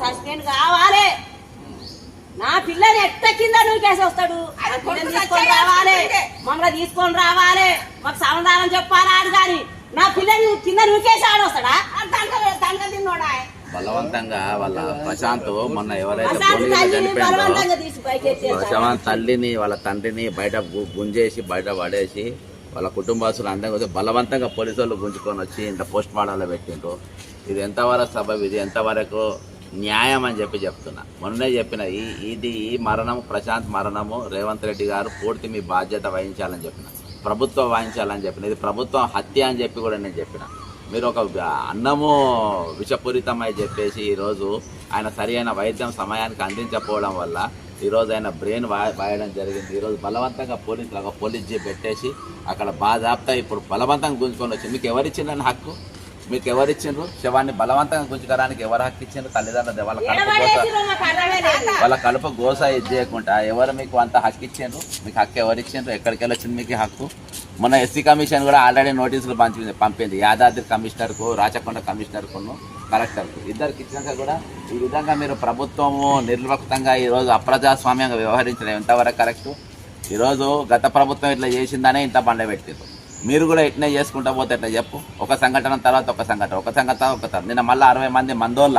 Suspend కావాలి. నా పిల్లని ఎట్ట కింద నూకేసి వస్తాడు? తీసుకొని రావాలి. మమ్మల్ని తీసుకొని రావాలి. మాకు సమాధానం చెప్పాలి ఆడు కానీ నా పిల్లని కింద నూకేసి ఆడు వస్తాడా? తండ్రి తిన్నోడా? బలవంతంగా వాళ్ళ ప్రశాంత్ మొన్న ఎవరైతే ప్రశాంత్ తల్లిని చనిపోయిందో. ప్రశాంత్ వాళ్ళ తండ్రిని బయట గుంజేసి బయట పడేసి వాళ్ళ కుటుంబస్తులు అందరం వచ్చి బలవంతంగా పోలీసు వాళ్ళు గుంజుకొని వచ్చి ఇంత పోస్ట్ మార్టంలో పెట్టిండ్రు. ఇది ఎంతవరకు సబబ్? ఇది ఎంతవరకు న్యాయం అని చెప్పి చెప్తున్నా. మొన్నే చెప్పిన ఈ ఇది ఈ మరణం ప్రశాంత్ మరణము రేవంత్ రెడ్డి గారు పూర్తి మీ బాధ్యత వహించాలని చెప్పిన. ప్రభుత్వం వహించాలని చెప్పిన. ఇది ప్రభుత్వం హత్య అని చెప్పి కూడా నేను చెప్పిన. మీరు ఒక అన్నము విషపూరితమై చెప్పేసి ఈరోజు ఆయన సరి అయిన వైద్యం సమయానికి అందించకపోవడం వల్ల ఈరోజు ఆయన బ్రెయిన్ వాయడం జరిగింది. ఈరోజు బలవంతంగా పోలీసులు ఒక పోలీస్ జీప్ పెట్టేసి అక్కడ బాధాప్తా ఇప్పుడు బలవంతంగా గుంజుకొని వచ్చి మీకు ఎవరిచ్చిందని హక్కు? మీకు ఎవరిచ్చిండ్రు శవాన్ని బలవంతంగా గుంజుకోవడానికి ఎవరు హక్కు ఇచ్చిండ్రు? తల్లిదండ్రులు వాళ్ళ అర్థమే లేదు. వాళ్ళ కడుపు గోస ఇది చేయకుండా ఎవరు మీకు అంత హక్కు ఇచ్చిండ్రు? మీకు హక్కు ఎవరు ఇచ్చిండ్రు? ఎక్కడికి వెళ్ళొచ్చింది మీకు హక్కు? మొన్న ఎస్సీ కమిషన్ కూడా ఆల్రెడీ నోటీసులు పంపింది పంపింది. యాదాద్రి కమిషనర్కు రాచకొండ కమిషనర్కును కలెక్టర్కు. ఇద్దరికి ఇచ్చినాక కూడా ఈ విధంగా మీరు ప్రభుత్వము నిర్వక్తంగా ఈరోజు అప్రజాస్వామ్యంగా వ్యవహరించడం ఎంతవరకు కరెక్ట్? ఈరోజు గత ప్రభుత్వం ఇట్లా చేసిందనే ఇంత బండ పెట్టారు మీరు కూడా ఇట్నే చేసుకుంటా పోతే ఎట్లా చెప్పు? ఒక సంఘటన తర్వాత ఒక సంఘటన ఒక సంఘటన ఒక తర్వాత నిన్న మళ్ళీ అరవై మంది మందోళ్ళ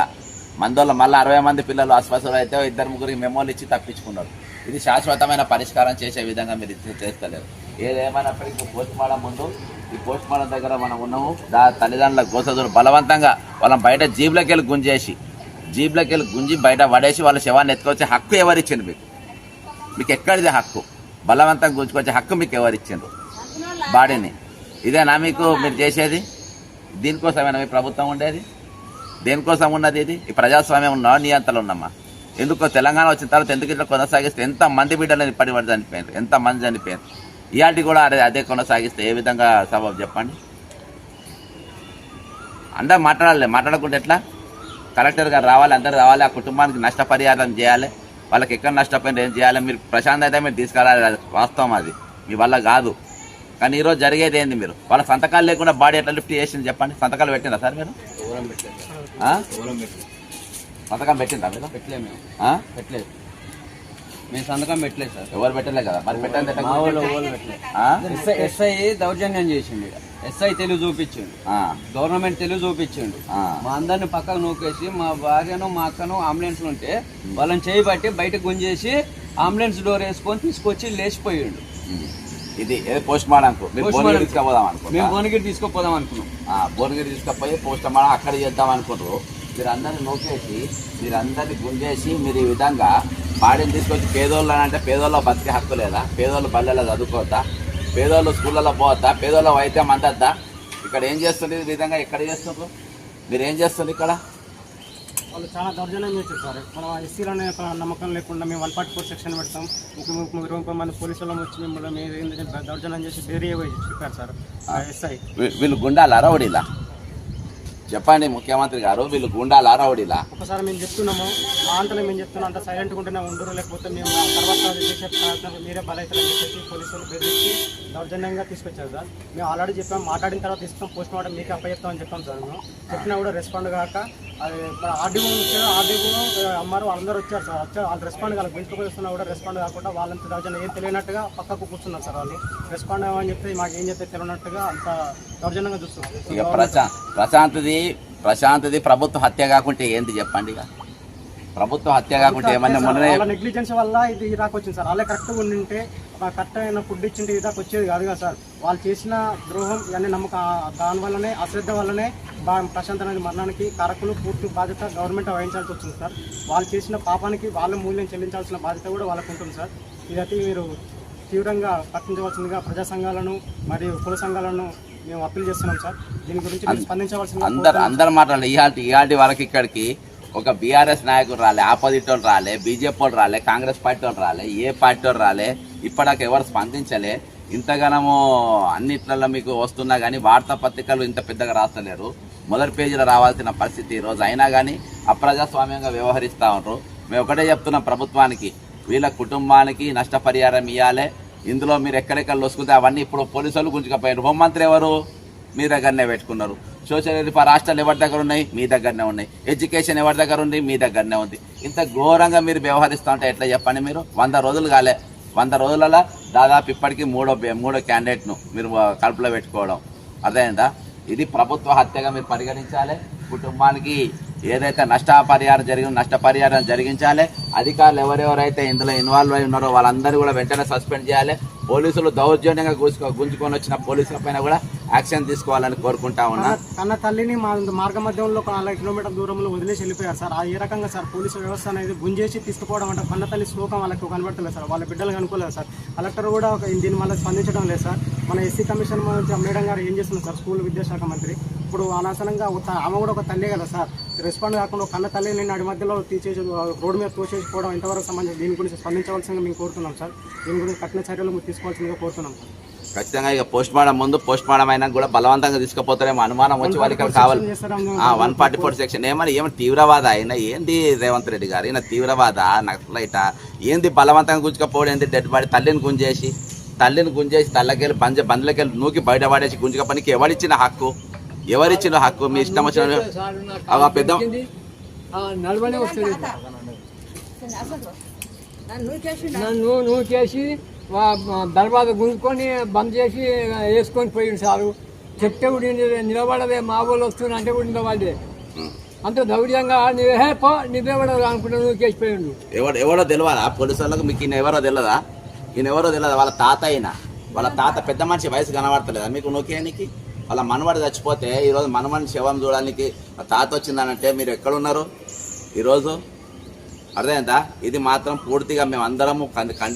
మందోళ్ళ మళ్ళీ అరవై మంది పిల్లలు అస్వస్థలు అయితే ఇద్దరు ముగ్గురికి మెమోలు ఇచ్చి తప్పించుకున్నారు. ఇది శాశ్వతమైన పరిష్కారం చేసే విధంగా మీరు చేస్తలేదు చేస్తలేరు. ఏదేమైనప్పటికీ పోస్ట్ మార్టం ముందు ఈ పోస్ట్ మార్టం దగ్గర మనం ఉన్నాము. దా తల్లిదండ్రుల గోసదులు బలవంతంగా వాళ్ళని బయట జీబులోకి వెళ్ళి గుంజేసి జీబులోకి వెళ్ళి గుంజి బయట పడేసి వాళ్ళ శవాన్ని ఎత్తుకొచ్చే హక్కు ఎవరిచ్చింది మీకు? మీకు ఎక్కడిది హక్కు? బలవంతంగా గుంజుకొచ్చే హక్కు మీకు ఎవరిచ్చిండ్రు? బాడీని. ఇదేనా మీకు మీరు చేసేది? దీనికోసమేనా మీ ప్రభుత్వం ఉండేది? దేనికోసం ఉన్నది ఇది? ఈ ప్రజాస్వామ్యం ఉన్న నీ ఉన్నమ్మా. ఎందుకో తెలంగాణ వచ్చిన తర్వాత ఎందుకు ఇట్లా కొనసాగిస్తే ఎంత మంది బిడ్డలు ఇప్పటి వరకు చనిపోయారు ఎంత మంది చనిపోయారు ఇలాంటి కూడా అదే అదే కొనసాగిస్తే ఏ విధంగా సబబు చెప్పండి? అందరు మాట్లాడాలి. మాట్లాడకుండా ఎట్లా? కలెక్టర్ గారు రావాలి అందరు రావాలి. ఆ కుటుంబానికి నష్టపరిహారం చేయాలి. వాళ్ళకి ఎక్కడ నష్టపోయింది ఏం చేయాలి? మీరు ప్రశాంత్ అయితే మీరు తీసుకురాలి వాస్తవం అది. మీ వల్ల కాదు. కానీ ఈరోజు జరిగేది ఏంది మీరు? వాళ్ళ సంతకాలు లేకుండా బాడీ ఎట్లా లిఫ్ట్ చేసింది చెప్పండి. సంతకాలు పెట్టిందా సార్ మీరు? సంతకం పెట్టిందా మీరు? పెట్టలేదు మేము? పెట్టలేదు. మేము సంతకం పెట్టలేదు సార్. ఎవరు పెట్టలే కదా? మరి పెట్టలేదు? ఎస్ఐ దౌర్జన్యం చేసిండు. ఎస్ఐ తెలుగు చూపించిండు. గవర్నమెంట్ తెలుగు చూపించిండు. మా అందరిని పక్కకు నూకేసి మా భార్యను మా అక్కను అంబులెన్స్ ఉంటే వాళ్ళని చేయబట్టి బయటకు గుంజేసి అంబులెన్స్ డోర్ వేసుకొని తీసుకొచ్చి లేచిపోయిండు. ఇది ఏదో పోస్ట్ మార్టంకు మీరు Post భువనగిరి. తీసుకుపోదాం మేము అనుకుంటా భువనగిరి తీసుకుపోదాం అనుకున్నాం. భువనగిరి తీసుకుపోయి పోస్ట్ మార్టం అక్కడ చేద్దాం అనుకుంటారు. మీరు అందరిని నోకేసి మీరు అందరిని గుంజేసి మీరు ఈ విధంగా బాడీని తీసుకొచ్చి పేదోళ్ళు అని అంటే పేదోళ్ళ బతికే హక్కు లేదా? పేదోళ్ళు బల్లెలో చదువుకోవద్దా? పేదోళ్ళు స్కూళ్ళలో పోవద్దా? పేదోళ్ళ వైద్యం అందద్దా? ఇక్కడ ఏం చేస్తుంది ఈ విధంగా? ఎక్కడ చేస్తున్నారు? మీరు ఏం చేస్తుంది ఇక్కడ? వాళ్ళు చాలా దౌర్జన్యం చేశారు సార్ మన ఎస్సీలోనే నమ్మకం లేకుండా మేము వన్ ఫార్టీ ఫోర్ సెక్షన్ పెడతాం. ఇరవై ముప్పై మంది పోలీసు వాళ్ళం వచ్చి మిమ్మల్ని మీరు ఏంటంటే దౌర్జన్యం చేసి బేరీ చెప్పారు సార్ ఆ ఎస్ఐ. వీళ్ళు గుండాలా రౌడీలా చెప్పండి ముఖ్యమంత్రి గారు వీళ్ళు గుండాలా రౌడీలా ఒకసారి మేము చెప్తున్నాము ఆ అంతలో మేము చెప్తున్నాం అంత సైలెంట్గా ఉంటేనే ఉండరు లేకపోతే మేము తర్వాత చేసే ప్రయత్నం మీరే బలవుతారని చెప్పేసి పోలీసులు బెదిరించి దౌర్జన్యంగా తీసుకొచ్చారు సార్. మేము ఆల్రెడీ చెప్పాం మాట్లాడిన తర్వాత ఇస్తాం పోస్ట్ మార్టం మీకే అప్పచెప్తాం అని చెప్పాం సార్ మేము. చెప్పినా కూడా రెస్పాండ్ కాక అది ఆర్డీఓ వచ్చారు. ఆర్డీఓ అమ్మారు వాళ్ళందరూ వచ్చారు సార్. వచ్చారు. వాళ్ళు రెస్పాండ్ కాలేదు. ఇంటికి వస్తున్నా కూడా రెస్పాండ్ కాకుండా వాళ్ళంత దౌర్జన్యం ఏం తెలియనట్టుగా పక్కకు కూర్చున్నారు సార్ వాళ్ళు. రెస్పాండ్ అవ్వని చెప్తే మాకు ఏం చెప్తే తెలియనట్టుగా అంత దౌర్జన్యంగా ఇక చూస్తున్నారు ప్రశా ప్రశాంత్ది ప్రశాంత్ది ప్రభుత్వ హత్య కాకుంటే ఏంటి చెప్పండి ఇక? ప్రభుత్వ హత్య కాకుంటే ఏమన్నా వాళ్ళ నెగ్లిజెన్స్ వల్ల ఇది ఇదాకా వచ్చింది సార్. వాళ్ళే కరెక్ట్గా ఉండింటే కరెక్ట్ అయిన ఫుడ్ ఇచ్చింటే ఇదాకా వచ్చేది కాదు కదా సార్. వాళ్ళు చేసిన ద్రోహం ఇవన్నీ నమ్మక దాని వల్లనే అశ్రద్ధ వల్లనే బా ప్రశాంత్ అనేది మరణానికి కారకులు పూర్తి బాధ్యత గవర్నమెంట్ వహించాల్సి వచ్చింది సార్. వాళ్ళు చేసిన పాపానికి వాళ్ళ మూల్యం చెల్లించాల్సిన బాధ్యత కూడా వాళ్ళకు ఉంటుంది సార్. ఇదైతే మీరు తీవ్రంగా పట్టించవలసిందిగా ప్రజా సంఘాలను మరియు కుల సంఘాలను మేము అప్పీల్ చేస్తున్నాం సార్. దీని గురించి మీరు స్పందించవలసిందిగా అందరు అందరు మాట్లాడాలి. ఇవాటి ఇవాటి వరకు ఇక్కడికి ఒక బీఆర్ఎస్ నాయకుడు రాలే ఆపోజిట్ వాళ్ళు రాలే బీజేపీ వాళ్ళు రాలే కాంగ్రెస్ పార్టీ వాళ్ళు రాలే ఏ పార్టీ వాళ్ళు రాలే ఇప్పటిదాకా ఎవరు స్పందించలే. ఇంతగానము అన్నిట్లలో మీకు వస్తున్నా కానీ వార్తాపత్రికలు ఇంత పెద్దగా రాస్తలేరు. మొదటి పేజీలో రావాల్సిన పరిస్థితి ఈరోజు రోజు అయినా కానీ అప్రజాస్వామ్యంగా వ్యవహరిస్తూ ఉంటారు మేము ఒకటే చెప్తున్నాం ప్రభుత్వానికి వీళ్ళ కుటుంబానికి నష్టపరిహారం ఇవ్వాలి ఇందులో మీరు ఎక్కడెక్కడ లొసుకుంటే అవన్నీ ఇప్పుడు పోలీసులు గుంజుకపోయారు హోంమంత్రి ఎవరు? మీ దగ్గరనే పెట్టుకున్నారు. సోషల్ వెల్ఫేర్ రాష్ట్రాలు ఎవరి దగ్గర ఉన్నాయి? మీ దగ్గరనే ఉన్నాయి. ఎడ్యుకేషన్ ఎవరి దగ్గర ఉంది? మీ దగ్గరనే ఉంది. ఇంత ఘోరంగా మీరు వ్యవహరిస్తూ ఉంటే ఎట్లా చెప్పండి మీరు? వంద రోజులు కాలే. వంద రోజులలో దాదాపు ఇప్పటికీ మూడో మూడో క్యాండిడేట్ను మీరు కడుపులో పెట్టుకోవడం. అర్థమైందా? ఇది ప్రభుత్వ హత్యగా మీరు పరిగణించాలి. కుటుంబానికి ఏదైతే నష్టపరిహారం జరిగిన నష్టపరిహారం జరిగించాలి అధికారులు ఎవరెవరైతే ఇందులో ఇన్వాల్వ్ అయి ఉన్నారో వాళ్ళందరూ కూడా వెంటనే సస్పెండ్ చేయాలి. పోలీసులు దౌర్జన్యంగా గుంజుకో గుంజుకొని వచ్చిన పోలీసుల పైన కూడా యాక్షన్ తీసుకోవాలని కోరుకుంటా ఉన్నా. కన్న- తల్లిని మా మార్గ మధ్యంలో ఒక నాలుగు కిలోమీటర్ దూరంలో వదిలేసి వెళ్ళిపోయారు సార్. ఆ ఏ రకంగా సార్ పోలీసు వ్యవస్థ అనేది గుంజేసి తీసుకుపోవడం అంటే కన్న తల్లి శ్లోకం వాళ్ళకి కనబడతలేదు సార్. వాళ్ళ బిడ్డలు అనుకోలేదు సార్. కలెక్టర్ కూడా ఒక దీని వల్ల స్పందించడం లేదు సార్. మన ఎస్సీ కమిషన్ నుంచి మేడం గారు ఏం చేస్తున్నారు సార్? స్కూల్ విద్యాశాఖ మంత్రి. ఇప్పుడు అనవసరంగా ఒక- ఆమె కూడా ఒక తల్లే కదా సార్. రెస్పాండ్ కాకుండా కన్న కన్న తల్లిని అడి మధ్యలో తీసేసి రోడ్డు మీద తోసేసుకోవడం ఎంతవరకు సంబంధించి దీని గురించి స్పందించవలసిందిగా మేము కోరుతున్నాం సార్. దీని గురించి కఠిన చర్యలు తీసుకోవాల్సిందిగా కోరుతున్నాం సార్. ఖచ్చితంగా ఇక పోస్ట్ మార్టం ముందు పోస్ట్ మార్టం అయినా కూడా బలవంతంగా తీసుకుపోతారేమో అనుమానం వచ్చి వాళ్ళకి ఇక్కడ కావాలి. One forty four section. ఏమని ఏమని తీవ్రవాద అయినా ఏంది రేవంత్ రెడ్డి గారు? ఈయన తీవ్రవాద నక్సలైట. ఏంది బలవంతంగా గుంజుకపోవడం ఏంది? డెడ్ బాడీ తల్లిని గుంజేసి తల్లిని గుంజేసి తల్లకెళ్ళి బంజ బండ్లకెళ్ళి నూకి బయట పడేసి గుంజుక పనికి ఎవరిచ్చిన హక్కు? ఎవరిచ్చిన హక్కు? మీ ఇష్టం వచ్చిన ఆ పెద్ద నన్ను నువ్వు చేసి దర్వాజ గుంజుకొని బంద్ చేసి వేసుకొని పోయిండు సారు. చెప్తే కూడా నిల- నిలబడదే మా వాళ్ళు వస్తున్నా అంటే కూడా నిలబడే అంత దౌర్యంగా నువ్వే పో నువ్వే కూడా అనుకుంటా నువ్వు చేసిపోయిండు ఎవడు ఎవరో తెలియదా పోలీసు వాళ్ళకి మీకు ఈయన ఎవరో తెలియదా ఈయన ఎవరో తెలియదా వాళ్ళ తాత అయిన. వాళ్ళ తాత పెద్ద మనిషి వయసు కనబడతలేదా? మీకు నొక్కేయనికి వాళ్ళ మనవాడు చచ్చిపోతే ఈరోజు మనమని శవం చూడడానికి మా తాత వచ్చిందనంటే మీరు ఎక్కడున్నారు? ఈరోజు? అర్థమైందా? ఇది మాత్రం పూర్తిగా మేము అందరము ఖండిస్తున్నాం